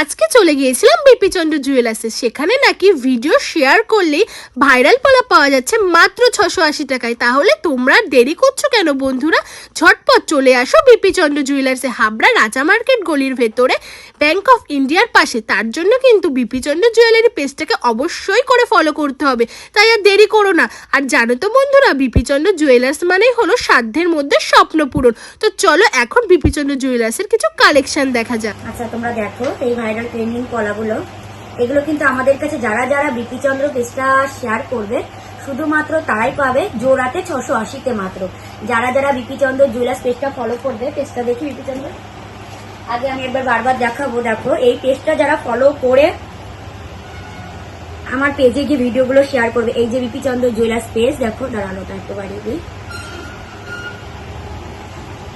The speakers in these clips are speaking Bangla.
আজকে চলে গিয়েছিলাম বিপিচন্দ্র জুয়েলার্সে। সেখানে নাকি ভিডিও শেয়ার করলে ভাইরাল পলা পাওয়া যাচ্ছে মাত্র ছশো আশি টাকায়। তাহলে তোমরা দেরি করছ কেন বন্ধুরা? ঝটপট চলে আসো। বিপিচন্দ্র জুয়েলার্সে হাবড়া রাজা মার্কেট গলির ভেতরে ব্যাংক অফ ইন্ডিয়ার পাশে। তার জন্য কিন্তু বিপিচন্দ্র জুয়েলারি পেজটাকে অবশ্যই করে ফলো করতে হবে। তাই আর দেরি করো না। আর জানো তো বন্ধুরা বিপিচন্দ্র জুয়েলার্স মানেই হলো সাধ্যের মধ্যে স্বপ্ন পূরণ। তো চলো এখন বিপিচন্দ্র জুয়েলার্সের কিছু কালেকশন দেখা যাক। আচ্ছা তোমরা দেখো এই ভাইরাল ট্রেন্ডিং কলাগুলো। এগুলো কিন্তু আমাদের কাছে যারা যারা বিপিচন্দ্র পেজটা শেয়ার করবে শুধুমাত্র তারাই পাবে জোড়াতে ছশো আশিতে মাত্র। যারা যারা বিপিচন্দ্র জুয়েলার্স পেজটা ফলো করবে, পেজটা দেখি বিপিচন্দ্র। আগে আমি একবার বারবার দেখাবো, দেখো, এই পেজটা যারা ফলো করে আমার পেজে গিয়ে ভিডিওগুলো শেয়ার করবে, এই যে বিপিচন্দ্র জুয়েলার্স পেজ, দেখো দাঁড়ানোটা একটু বাড়িয়ে দিই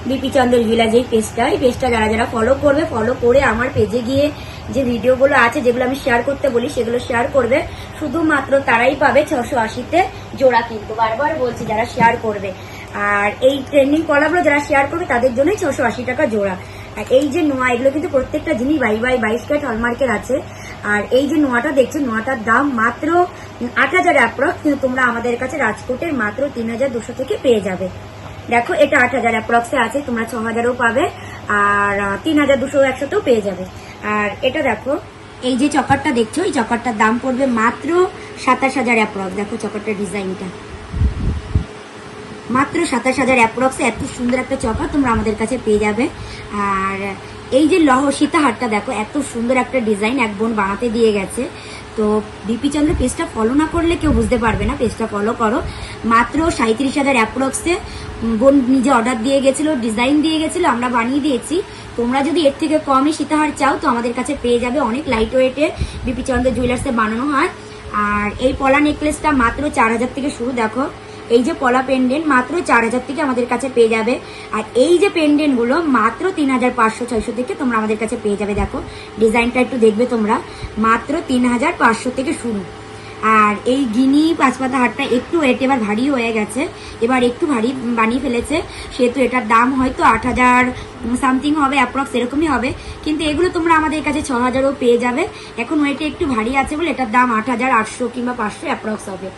বিপি চন্দ্র জুয়েলার্স এই পেজটা এই পেজটা যারা যারা ফলো করবে ফলো করে আমার পেজে গিয়ে যে ভিডিওগুলো আছে, যেগুলো আমি শেয়ার করতে বলি, সেগুলো শেয়ার করবে। শুধুমাত্র তারাই পাবে ছশো আশিতে জোড়া কিন্তু। বারবার বলছি, যারা শেয়ার করবে। আর এই ট্রেন্ডিং কলাগুলো যারা শেয়ার করবে, তাদের জন্যই ছশো আশি টাকা জোড়া। আর এই যে নোয়া, এগুলো কিন্তু প্রত্যেকটা জিনিস বাই বাই বাইশ ক্যারেট হলমার্কের আছে। আর এই যে নোয়াটা দেখছ নোয়াটার দাম মাত্র আট হাজার অ্যাপ্রক্স কিন্তু তোমরা আমাদের কাছে রাজকোটের মাত্র তিন হাজার দুশো থেকে পেয়ে যাবে। দেখো, এটা আট হাজার অ্যাপ্রক্সে আছে, তোমরা ছ হাজারও পাবে, আর তিন হাজার দুশো একশোতেও পেয়ে যাবে। আর এটা দেখো, এই যে চকারটা দেখছ, এই চকারটার দাম পড়বে মাত্র সাতাশ হাজার অ্যাপ্রক্স দেখো চকারটার ডিজাইনটা। মাত্র সাতাশ হাজার অ্যাপ্রক্সে এত সুন্দর একটা চকা তোমরা আমাদের কাছে পেয়ে যাবে। আর এই যে লহ সীতাহারটা দেখো, এত সুন্দর একটা ডিজাইন এক বোন বানাতে দিয়ে গেছে। তো বিপি চন্দ্র পেজটা ফলো না করলে কেউ বুঝতে পারবে না পেজটা ফলো করো। মাত্র সাঁত্রিশ হাজার অ্যাপ্রক্সে বোন নিজে অর্ডার দিয়ে গেছিল ডিজাইন দিয়ে গেছিল, আমরা বানিয়ে দিয়েছি। তোমরা যদি এর থেকে কমে সীতাহার চাও, তো আমাদের কাছে পেয়ে যাবে অনেক লাইট ওয়েটের বিপি চন্দ্র জুয়েলার্সে বানানো হয়। আর এই পলা নেকলেসটা মাত্র চার হাজার থেকে শুরু, দেখো। এই যে পলা পেন্ডেন্ট মাত্র চার হাজার থেকে আমাদের কাছে পেয়ে যাবে। আর এই যে পেন্ডেন্টগুলো, মাত্র তিন হাজার পাঁচশো ছয়শো থেকে তোমরা আমাদের কাছে পেয়ে যাবে, দেখো। ডিজাইনটা একটু দেখবে তোমরা। মাত্র তিন হাজার পাঁচশো থেকে শুরু। আর এই গিনি পাঁচপাতা হাটটা একটু ওয়েট এবার ভারী হয়ে গেছে। এবার একটু ভারী বানিয়ে ফেলেছে। সেহেতু এটার দাম হয়তো আট হাজার সামথিং হবে অ্যাপ্রক্স এরকমই হবে। কিন্তু এগুলো তোমরা আমাদের কাছে ছ হাজারও পেয়ে যাবে। এখন ওয়েটে একটু ভারী আছে বলে এটার দাম আট হাজার আটশো কিংবা পাঁচশো অ্যাপ্রক্স হবে।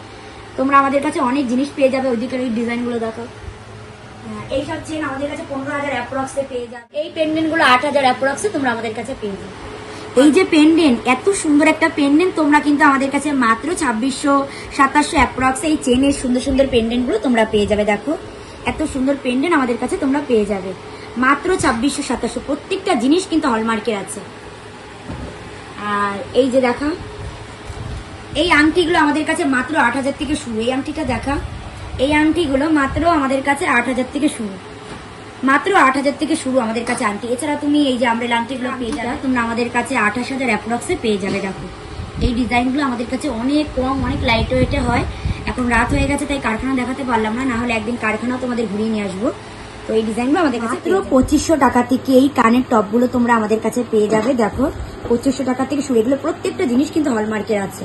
তোমরা আমাদের কাছে অনেক জিনিস পেয়ে যাবে ওইদিকের ওই ডিজাইনগুলো দেখো। হ্যাঁ, এইসব চেন আমাদের কাছে পনেরো হাজার অ্যাপ্রক্সে পেয়ে যাবে। এই পেন্ডেন্টগুলো আট হাজার অ্যাপ্রক্সে তোমরা আমাদের কাছে পেয়ে যাবে। এই যে পেন্ডেন্ট এত সুন্দর একটা পেন্ডেন্ট তোমরা কিন্তু আমাদের কাছে মাত্র ছাব্বিশশো সাতাশশো অ্যাপ্রক্স এই চেনের সুন্দর সুন্দর পেন্ডেন্টগুলো তোমরা পেয়ে যাবে, দেখো। এত সুন্দর পেন্ডেন্ট আমাদের কাছে তোমরা পেয়ে যাবে। মাত্র ছাব্বিশশো সাতাশশো, প্রত্যেকটা জিনিস কিন্তু হলমার্কের আছে। আর এই যে দেখা, এই আংটিগুলো আমাদের কাছে মাত্র আট হাজার থেকে শুরু। এই আংটিটা দেখা, এই আংটিগুলো মাত্র আমাদের কাছে আট হাজার থেকে শুরু। মাত্র আট হাজার থেকে শুরু আমাদের কাছে আংটি এছাড়া তুমি এই যে আমরেল আংটিগুলো পেয়ে যাবে, তোমরা আমাদের কাছে আঠাশ হাজার অ্যাপ্রক্সে পেয়ে যাবে, দেখো। এই ডিজাইনগুলো আমাদের কাছে অনেক কম, অনেক লাইট ওয়েটে হয়। এখন রাত হয়ে গেছে, তাই কারখানা দেখাতে পারলাম না হলে একদিন কারখানাও তোমাদের ঘুরিয়ে নিয়ে আসব। তো এই ডিজাইনগুলো আমাদের কাছে মাত্র পঁচিশশো টাকা থেকে এই কানের টপগুলো তোমরা আমাদের কাছে পেয়ে যাবে, দেখো। পঁচিশশো টাকা থেকে শুরু, এগুলো প্রত্যেকটা জিনিস কিন্তু হলমার্কের আছে,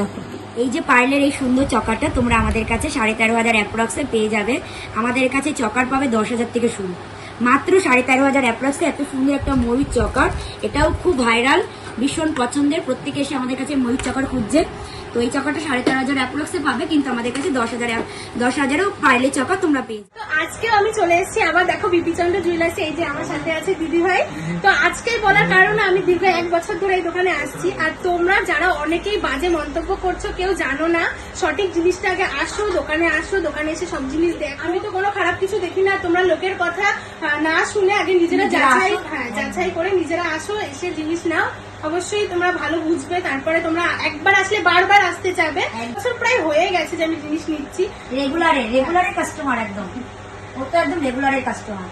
দেখো। এই যে পার্লের এই সুন্দর চকারটা তোমরা আমাদের কাছে সাড়ে তেরো হাজার অ্যাপ্রক্সে পেয়ে যাবে। আমাদের কাছে চকার পাবে দশ হাজার থেকে শুরু। মাত্র সাড়ে তেরো হাজার অ্যাপ্রক্সে এত সুন্দর একটা ময়ূর চকার। এটাও খুব ভাইরাল ভীষণ পছন্দের। প্রত্যেকে এসে আমাদের কাছে ময়ূর চকার খুঁজছে। তো এই চকারটা সাড়ে তেরো হাজার অ্যাপ্রক্সে পাবে কিন্তু আমাদের কাছে দশ হাজার দশ হাজারও পার্লের চকার তোমরা পেয়ে তো আজকেও আমি চলে এসেছি আবার দেখো বিপিচন্দ্র জুয়েলার্স এই যে আমার সাথে আছে দিদি ভাই। তো আজকে বলার কারণে আমি দীর্ঘ এক বছর ধরে এই দোকানে আসছি আর তোমরা যারা অনেকেই বাজে মন্তব্য করছ কেউ জানো না সঠিক জিনিসটা আগে আসো দোকানে আসো দোকানে এসে সব জিনিস দেখ। আমি তো কোনো খারাপ কিছু দেখি না তোমরা লোকের কথা না শুনে আগে নিজেরা নিজেরা যাচাই হ্যাঁ যাচাই করে নিজেরা আসো এসে জিনিস নাও। অবশ্যই তোমরা ভালো বুঝবে তারপরে তোমরা একবার আসলে বারবার আসতে চাবে বছর প্রায় হয়ে গেছে যে আমি জিনিস নিচ্ছি। রেগুলারে রেগুলারে কাস্টমার একদম। ও তো একদম রেগুলারের কাস্টমার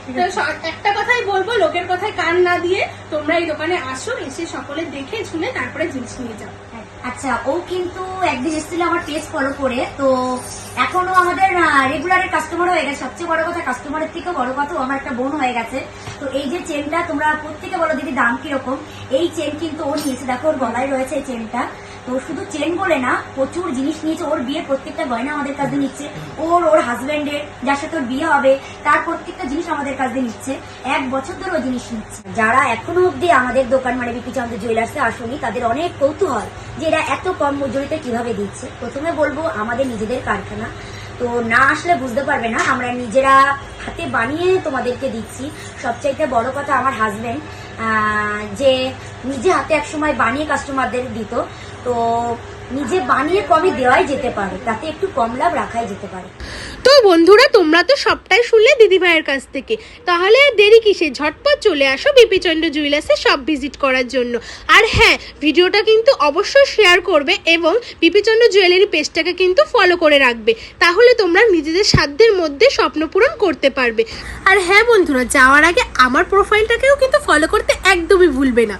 একটা কথাই বলব লোকের কথায় কান না দিয়ে তোমরা এই দোকানে আসো এসে সকলে দেখে শুনে তারপরে জিনিস নিয়ে যাও। আচ্ছা ও কিন্তু একদিন এসেছিল আমার পেজ ফলো করে, তো এখনও আমাদের রেগুলারের কাস্টমার হয়ে গেছে। সবচেয়ে বড় কথা কাস্টমারের থেকে বড় কথা আমার একটা বোন হয়ে গেছে। তো এই যে চেনটা তোমরা প্রত্যেকে বলো দিদি, দাম কীরকম? এই চেন কিন্তু ও নিয়েছে। দেখো, ওর গলায় রয়েছে এই চেনটা তো শুধু চেন বলে না, প্রচুর জিনিস নিয়েছে। ওর বিয়ে প্রত্যেকটা গয়না আমাদের কাছে নিচ্ছে। ওর ওর হাজবেন্ডের যার সাথে ওর বিয়ে হবে, তার প্রত্যেকটা জিনিস আমাদের কাছে নিচ্ছে। এক বছর ধরে ও জিনিস নিচ্ছে। যারা এখনও অব্দি আমাদের দোকান মানে বিপি চন্দ্র জুয়েলার্সে আসেনি, তাদের অনেক কৌতূহল যে এরা এত কম মজুরিতে কীভাবে দিচ্ছে। প্রথমে বলব, আমাদের নিজেদের কারখানা। তো না আসলে বুঝতে পারবে না, আমরা নিজেরা হাতে বানিয়ে তোমাদেরকে দিচ্ছি। সবচাইতে বড় কথা আমার হাজব্যান্ড যে নিজে হাতে একসময় বানিয়ে কাস্টমারদের দিত। তো নিজে বানিয়ে কমে দেওয়াই যেতে পারে, তাতে একটু কম লাভ রাখাই যেতে পারে। তো বন্ধুরা, তোমরা তো সবটাই শুনলে দিদি ভাইয়ের কাছ থেকে। তাহলে আর দেরি কিসে? ঝটপট চলে আসো বিপিচন্দ্র জুয়েলার্সে সব ভিজিট করার জন্য। আর হ্যাঁ ভিডিওটা কিন্তু অবশ্যই শেয়ার করবে এবং বিপিচন্দ্র জুয়েলারি পেজটাকে কিন্তু ফলো করে রাখবে। তাহলে তোমরা নিজেদের সাধ্যের মধ্যে স্বপ্ন পূরণ করতে পারবে। আর হ্যাঁ বন্ধুরা, যাওয়ার আগে আমার প্রোফাইলটাকেও কিন্তু ফলো করতে একদমই ভুলবে না।